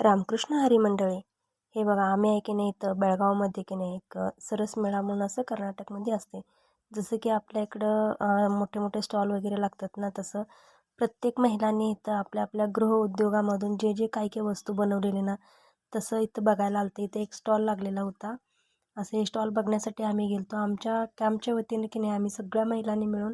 रामकृष्ण हरी मंडळी हे बघा आम्ही आहे की नाही इथं बेळगावमध्ये की नाही एक सरस मेळा म्हणून असं कर्नाटकमध्ये असते. जसं की आपल्या इकडं मोठे मोठे स्टॉल वगैरे लागतात ना तसं प्रत्येक महिलांनी इथं आपल्या आपल्या गृहउद्योगामधून जे जे काही काही वस्तू बनवलेले ना तसं इथं बघायला आलं होतं इथे एक स्टॉल लागलेला होता. असं हे स्टॉल बघण्यासाठी आम्ही गेलो आमच्या कॅम्पच्या वतीने की नाही आम्ही सगळ्या महिलांनी मिळून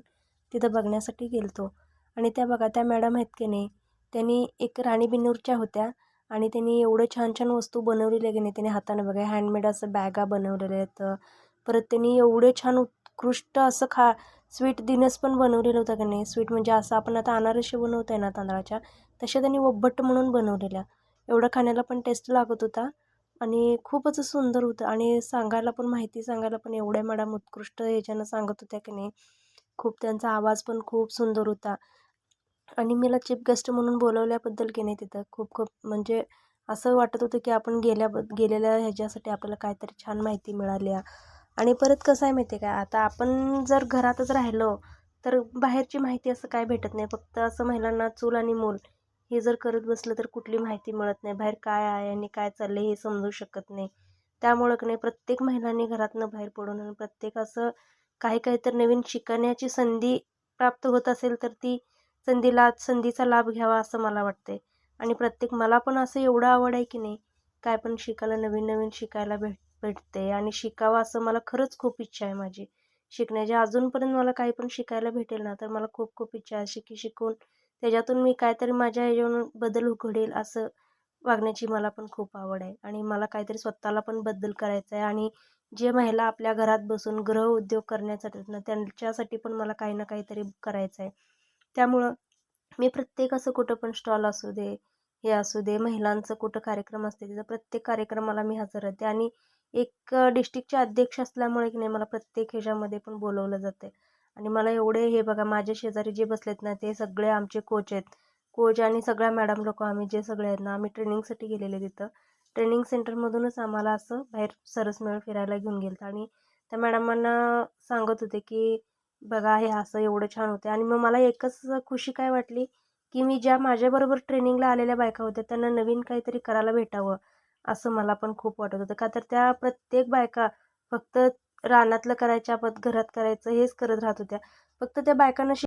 तिथं बघण्यासाठी गेलो आणि त्या बघा त्या मॅडम आहेत की नाही त्यांनी एक राणी बिनूरच्या होत्या. आणि त्यांनी एवढं छान छान वस्तू बनवलेल्या की नाही त्याने हातानं बघा हँडमेड असं बॅगा बनवलेल्या आहेत. परत त्यांनी एवढे छान उत्कृष्ट असं खा स्वीट दिनस पण बनवलेलं होतं की नाही. स्वीट म्हणजे असं आपण आता अनारसे बनवतो आहे ना तांदळाच्या तशा त्यांनी वब्बट म्हणून बनवलेल्या. एवढं खाण्याला पण टेस्ट लागत होता आणि खूपच सुंदर होतं. आणि सांगायला पण माहिती सांगायला पण एवढ्या मॅडम उत्कृष्ट ह्याच्यानं सांगत होत्या की नाही. खूप त्यांचा आवाज पण खूप सुंदर होता. आणि मला चीफ गेस्ट म्हणून बोलवल्याबद्दल की नाही तिथं खूप खूप म्हणजे असं वाटत होतं की आपण गेल्या गेलेल्या ह्याच्यासाठी आपल्याला काहीतरी छान माहिती मिळाली आणि परत कसं आहे माहिती आहे काय आता आपण जर घरातच राहिलो तर बाहेरची माहिती असं काय भेटत नाही. फक्त असं महिलांना चूल आणि मूल हे जर करत बसलं तर कुठली माहिती मिळत नाही. बाहेर काय आहे आणि काय चाललं हे समजू शकत नाही. त्यामुळं की नाही प्रत्येक महिलांनी घरातनं बाहेर पडून आणि प्रत्येक असं काही काही तर नवीन शिकण्याची संधी प्राप्त होत असेल तर ती संधीला संधीचा लाभ घ्यावा असं मला वाटते आणि प्रत्येक मला पण असं एवढं आवड आहे की नाही काय पण शिकायला नवीन नवीन शिकायला भेट भेटते. आणि शिकावं असं मला खरंच खूप इच्छा आहे माझी. शिकण्याची अजूनपर्यंत मला काही पण शिकायला भेटेल ना तर मला खूप खूप इच्छा आहे की शिकून त्याच्यातून मी काहीतरी माझ्या ह्याच्यावरून बदल घडेल असं वागण्याची मला पण खूप आवड आहे. आणि मला काहीतरी स्वतःला पण बदल करायचा आहे. आणि जे महिला आपल्या घरात बसून गृह उद्योग करण्यासाठी ना त्यांच्यासाठी पण मला काही ना काहीतरी करायचं आहे. त्यामुळं मी प्रत्येक असं कुठं पण स्टॉल असू दे हे असू दे महिलांचं कुठं कार्यक्रम असते तिथं प्रत्येक कार्यक्रमाला मी हजर राहते. आणि एक डिस्ट्रिक्टचे अध्यक्ष असल्यामुळे की नाही मला प्रत्येक ह्याच्यामध्ये पण बोलवलं जाते आणि मला एवढे हे बघा माझे शेजारी जे बसलेत ना ते सगळे आमचे कोच आहेत. कोच आणि सगळ्या मॅडम लोक आम्ही जे सगळे आहेत ना आम्ही ट्रेनिंगसाठी गेलेले तिथं. ट्रेनिंग सेंटरमधूनच आम्हाला असं बाहेर सरस मेळ फिरायला घेऊन गेलं आणि त्या मॅडमांना सांगत होते की बघा हे असं एवढं छान होते आणि मग मला एकच खुशी काय वाटली की मी ज्या माझ्याबरोबर ट्रेनिंगला आलेल्या बायका होत्या त्यांना नवीन काहीतरी करायला भेटावं असं मला पण खूप वाटत होतं. का तर त्या प्रत्येक बायका फक्त रानातलं करायच्या पत घरात करायचं हेच करत राहत होत्या. फक्त त्या बायकांना